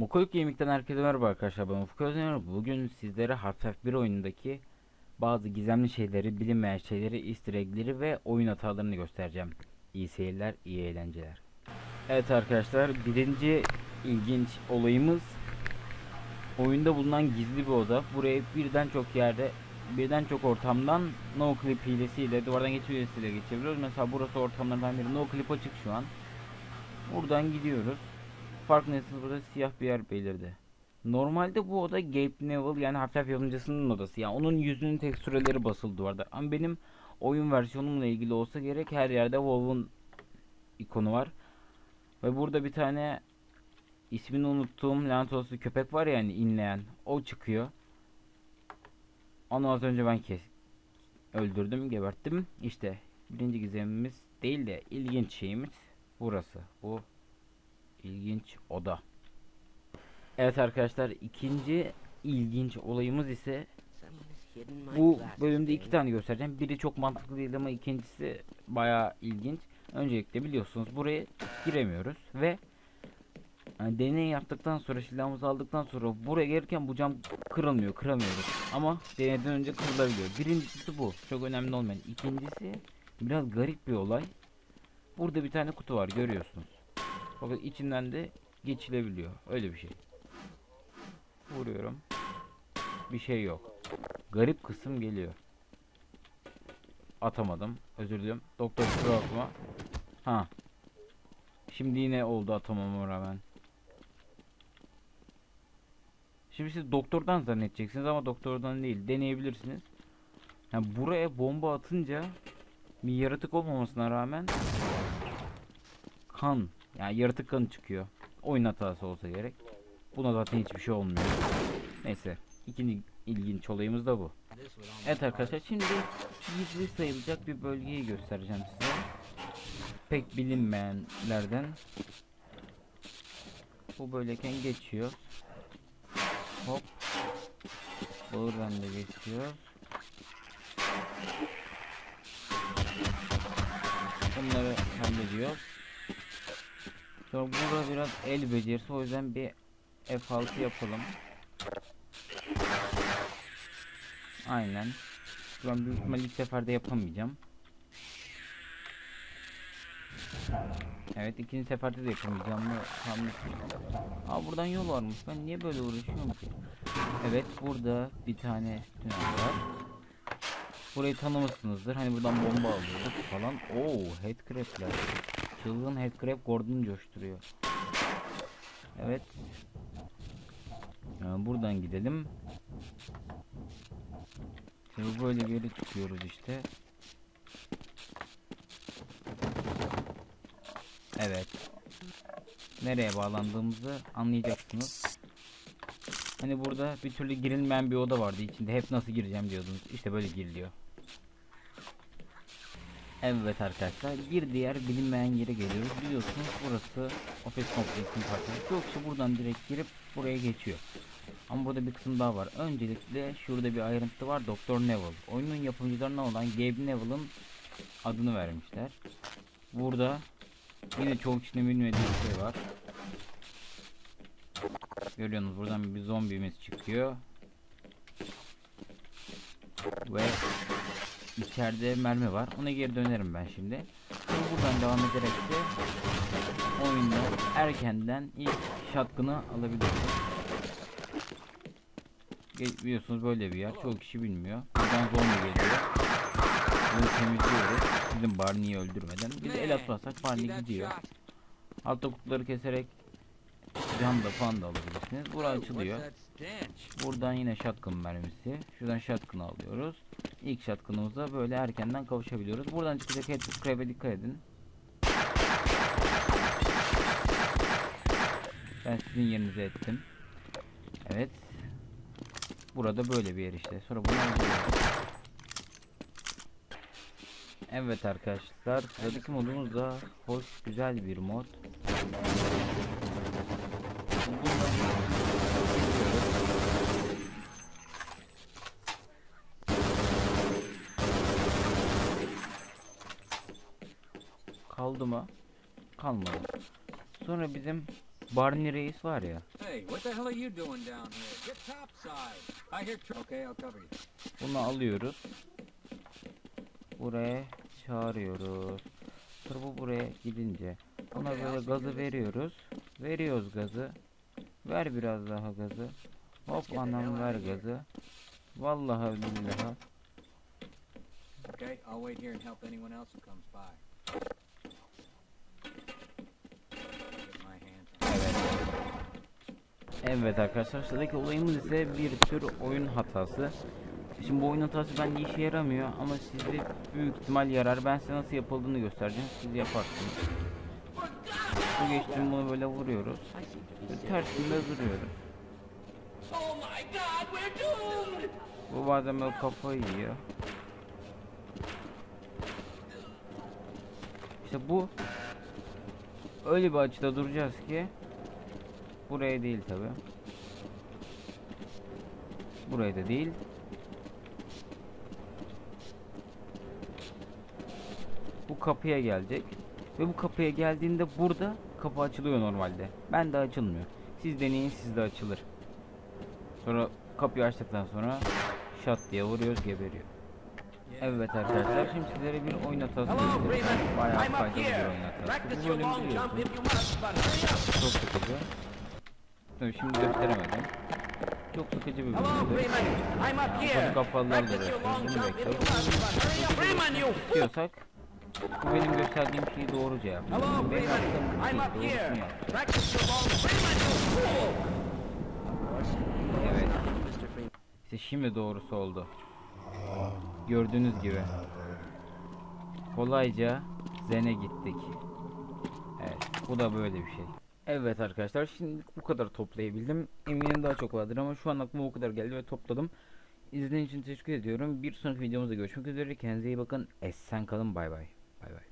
Mokolik Gaming'den herkese merhaba arkadaşlar ben Ufuk Özdemir. Bugün sizlere Half-Life 1 oyunundaki bazı gizemli şeyleri, bilinmeyen şeyleri, easter egg'leri ve oyun hatalarını göstereceğim. İyi seyirler, iyi eğlenceler. Evet arkadaşlar birinci ilginç olayımız oyunda bulunan gizli bir oda. Buraya birden çok yerde birden çok ortamdan no clip hilesiyle duvardan geçme hilesiyle geçebiliyoruz. Mesela burası ortamlardan biri no clip açık şu an. Buradan gidiyoruz. Farkındaysanız burada siyah bir yer belirdi. Normalde bu oda Gabe Neville yani Half-Life yapımcısının odası. Yani onun yüzünün tekstürleri basılı duvarda. Ama benim oyun versiyonumla ilgili olsa gerek her yerde Wolf'un ikonu var. Ve burada bir tane ismini unuttuğum lanet köpek var ya yani inleyen. O çıkıyor. Onu az önce ben kes öldürdüm, geberttim. İşte birinci gizemimiz değil de ilginç şeyimiz burası. Bu ilginç oda. Evet arkadaşlar ikinci ilginç olayımız ise bu bölümde iki tane göstereceğim. Biri çok mantıklı değil ama ikincisi bayağı ilginç. Öncelikle biliyorsunuz buraya giremiyoruz ve yani deney yaptıktan sonra silahımızı aldıktan sonra buraya gelirken bu cam kırılmıyor, kıramıyoruz. Ama deneyden önce kırılabiliyor. Birincisi bu. Çok önemli olmayan. İkincisi biraz garip bir olay. Burada bir tane kutu var görüyorsunuz. Fakat içinden de geçilebiliyor. Öyle bir şey. Vuruyorum. Bir şey yok. Garip kısım geliyor. Atamadım. Özür dilerim. Doktor kusura. Ha. Şimdi yine oldu atamama rağmen. Şimdi siz doktordan zannedeceksiniz ama doktordan değil. Deneyebilirsiniz. Yani buraya bomba atınca bir yaratık olmamasına rağmen kan yani yaratık kanı çıkıyor. Oyun hatası olsa gerek. Buna zaten hiçbir şey olmuyor. Neyse. ikinci ilginç olayımız da bu. Evet arkadaşlar şimdi gizli sayılacak bir bölgeyi göstereceğim size. Pek bilinmeyenlerden. Bu böyleyken geçiyor. Hop. Buradan da geçiyor. Bunları hallediyor. Sonra burada biraz el becerisi o yüzden bir F6 yapalım. Aynen. Ben büyük ihtimalle ilk seferde yapamayacağım. Evet ikinci seferde de yapamayacağım. Aa buradan yol varmış. Ben niye böyle uğraşıyorum ki? Evet burada bir tane tünel var. Burayı tanımışsınızdır. Hani buradan bomba alıyorduk falan. Oo headcrab'ler. Çılgın headcrab Gordon'u coşturuyor. Evet. Yani buradan gidelim. Şimdi böyle yere çıkıyoruz işte. Evet. Nereye bağlandığımızı anlayacaksınız. Hani burada bir türlü girilmeyen bir oda vardı içinde. Hep nasıl gireceğim diyordunuz. İşte böyle giriliyor. Evet arkadaşlar bir diğer bilinmeyen yere geliyoruz. Biliyorsunuz burası Office Complex'in parçası. Kişi buradan direkt girip buraya geçiyor. Ama burada bir kısım daha var. Öncelikle şurada bir ayrıntı var. Doktor Neville. Oyunun yapımcılarından olan Gabe Neville'ın adını vermişler. Burada yine çok kişinin bilmediği bir şey var. Görüyorsunuz buradan bir zombimiz çıkıyor. Ve içeride mermi var. Ona geri dönerim ben şimdi. Şimdi buradan devam ederek de oyunda erkenden ilk alabiliyoruz. Ge- Biliyorsunuz böyle bir yer. Çok kişi bilmiyor. Buradan zombi geliyor. Bunu temizliyoruz. Bizim Barney'i öldürmeden. Biz el atmazsak Barney gidiyor. Altta kutuları keserek can da falan da alabilirsiniz. Bura açılıyor. Buradan yine shotgun mermisi. Şuradan shotgun alıyoruz. İlk shotgun'umuza böyle erkenden kavuşabiliyoruz. Buradan çıkacak headcrab'e dikkat edin. Ben sizin yerinize ettim. Evet. Burada böyle bir yer işte. Sonra bunu. Evet arkadaşlar. Sıradaki modumuz da hoş, güzel bir mod. Kaldı mı? Kalmadı. Sonra bizim Barney Reis var ya. Bunu alıyoruz. Buraya çağırıyoruz. Sonra bu buraya gidince buna böyle gazı veriyoruz. Veriyoruz gazı. Ver biraz daha gazı. Hop anam ver gazı. Vallahi billahi. Okay, I'll wait here and help anyone else who comes by. Evet arkadaşlar sıradaki olayımız ise bir tür oyun hatası. Şimdi bu oyun hatası bende işe yaramıyor ama size büyük ihtimal yarar. Ben size nasıl yapıldığını göstereceğim. Siz yaparsınız. Bu geçtim bunu böyle vuruyoruz. Tersinde duruyoruz. Bu bazen böyle kafayı yiyor. İşte bu öyle bir açıda duracağız ki buraya değil tabi. Buraya da değil. Bu kapıya gelecek. Ve bu kapıya geldiğinde burada kapı açılıyor normalde. Ben de açılmıyor. Siz deneyin sizde açılır. Sonra kapıyı açtıktan sonra şat diye vuruyoruz geberiyor. Evet arkadaşlar şimdi sizlere bir oyun hatası göstereceğim. Bayağı faydalı bir oyun hatası. Bu your bölüm long jump biliyorsun. if you must, but hurry up! Çok sıkıcı. Tabii şimdi gösteremedim. Çok sıkıcı bir bölümdü. Kafalılar da long Bunu fool! İstiyorsak bu benim gösterdiğim şeyi doğruca yap. Hello, Benim yaptığım up doğrusunu here. yap. Practice your long... Freeman, you fool! Evet. İşte şimdi doğrusu oldu. Gördüğünüz gibi. Kolayca Zen'e gittik. Evet, bu da böyle bir şey. Evet arkadaşlar, şimdi bu kadar toplayabildim. Eminim daha çok vardır ama şu an aklıma bu kadar geldi ve topladım. İzlediğiniz için teşekkür ediyorum. Bir sonraki videomuzda görüşmek üzere. Kendinize iyi bakın. Esen kalın. Bay bay. Bay bay.